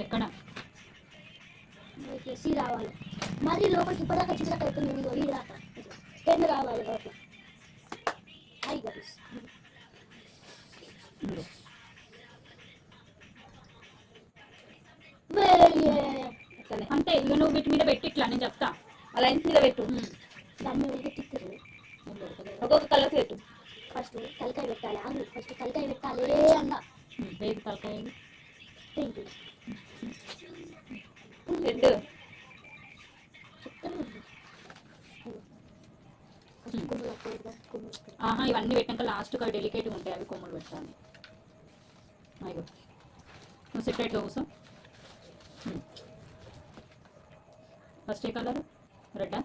ఎక్కడ? రావాలి. మరి లోపలికి ఇప్పటిదాకా అవుతుంది. ఇదిగో ఈ దాకా పెన్ను రావాలి లోపల. హై గైస్ అంతే ఇక నువ్వు వీటి మీద పెట్టి ఇట్లా నేను చెప్తా. ఆ లైన్స్ మీద పెట్టు. దాని మీద టిక్కరు ఒక్కొక్క కలర్ పెట్టు. ఫస్ట్ తలకాయ పెట్టాలి. ఆగు. ఫస్ట్ తలకాయ పెట్టాలి అన్న. ఏది తలకాయ ఏది? పింక్ రెడ్ చెప్తాను ఫస్ట్ కుమ్ములు వస్తాయి కుమ్ములు ఆహా ఇవన్నీ పెట్టాక లాస్ట్గా డెలికేట్గా ఉంటాయి అవి కొమ్ములు పెట్టాలి. అయ్యో. నువ్వు సెపరేట్గా కూర్చో. ఫస్ట్ ఏ కలర్ రెడ్డా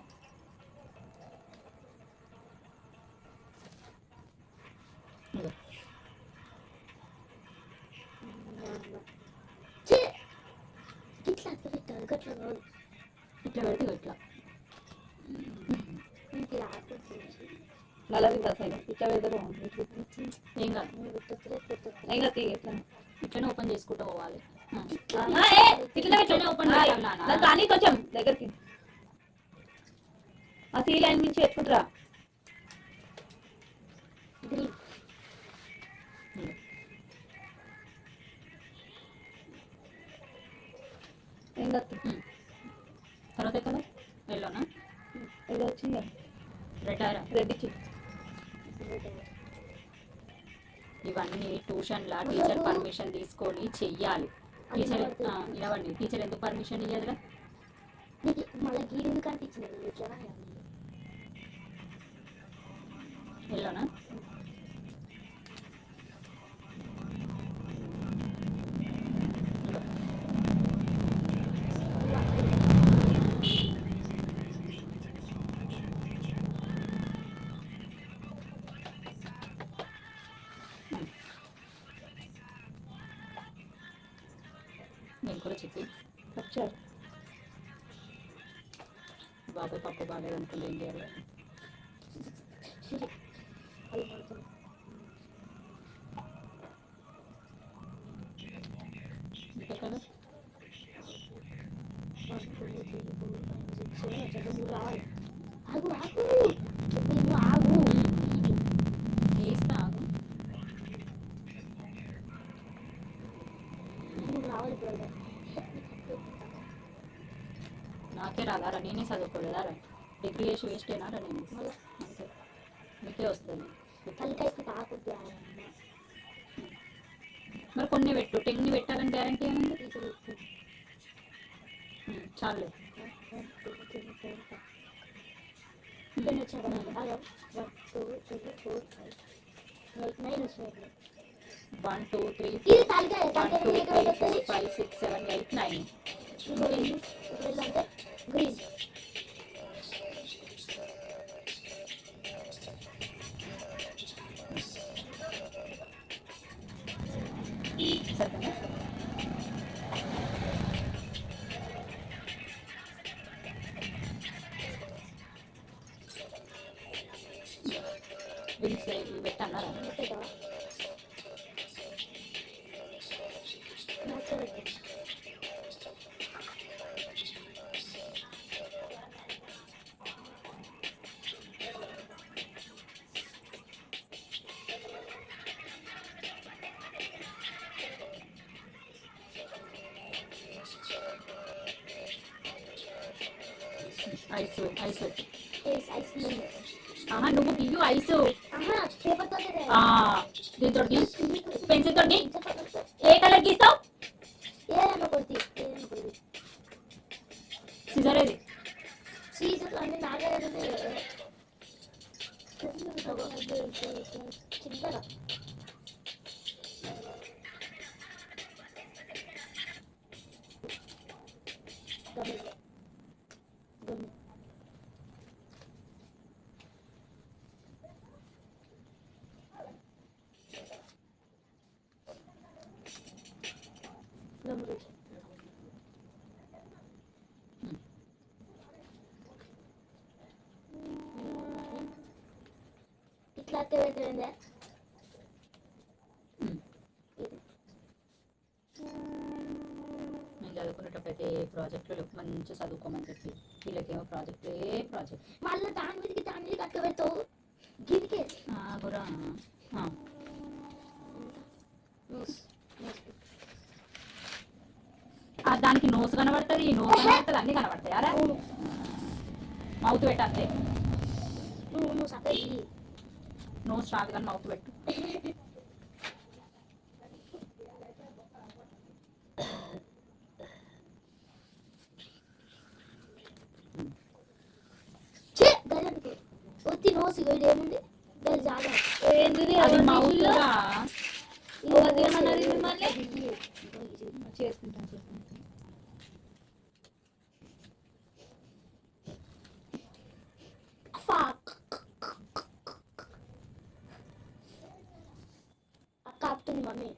ఇట్లా పెడితే ఇట్లా. నల్లది సైడ్ ఇట్లా పెడితే బాగుంటుంది ఏం కాదు ఇట్లనే ఓపెన్ చేసుకుంటూ పోవాలి ఇట్లనే. నాకు కానీ కొంచెం దగ్గరికి ఆ సీ లైన్ నుంచి ఎత్తుకుంటురా. ఏం. తర్వాత రెడ్ రెడ్ ఇచ్చి ఇవన్నీ ట్యూషన్లా టీచర్ పర్మిషన్ తీసుకొని చెయ్యాలి. టీచర్ ఇవ్వండి టీచర్ ఎందుకు పర్మిషన్ ఇవ్వదురా ఎల్లోనా కూడా చెప్పి వచ్చారు. బాబు పప్పు బాగాలేదు అనుకుంటే ఏం చేయాలి ఇంకా కదా ఆగు ఆగు నువ్వు ఆగు వేస్తా ఆగు. నువ్వు రావాలి బ్రదర్ రాగారా రాదారా నేనే చదువుకోలేదారా డిగ్రీ చేసి వేస్ట్ అయినారా నేను? మీకే వస్తుంది. మరి కొన్ని పెట్టు. టెన్ని పెట్టాలని గ్యారంటీ ఏముంది? ఉమ్, చాలు one two three one two three four five six seven eight nine Гриз. வெட்டானா আইসো আইসো yes I see aha no give you iso aha paper to de ah de to de pencil to de ye color ki so ye no korti scissor de scissor to ane naga de चिंता అత్తే పెట్టిందే ఇంకా చదువుకునేటప్పుడు అయితే ఏ ప్రాజెక్టులు లేవు. మంచిగా చదువుకోమని చెప్పి వీళ్ళకేమో ప్రాజెక్ట్ ఏ ప్రాజెక్ట్ మళ్ళీ దాని మీదకి దాని మీద కట్ట పెడతావు. గిరికే. గురా. దానికి నోస్ కనబడుతుంది నోస్ కనబడుతుంది అన్ని కనబడతాయి. అరే. మౌత్ పెట్టంతే. నువ్వు నువ్వు సపరేట్ నోస్ రాదు కానీ మౌత్ పెట్టు. నోసి ఏముంది? ఏంటిది? అది మౌత్? రా? చేసుకుంటాను చేసుకుంటాను money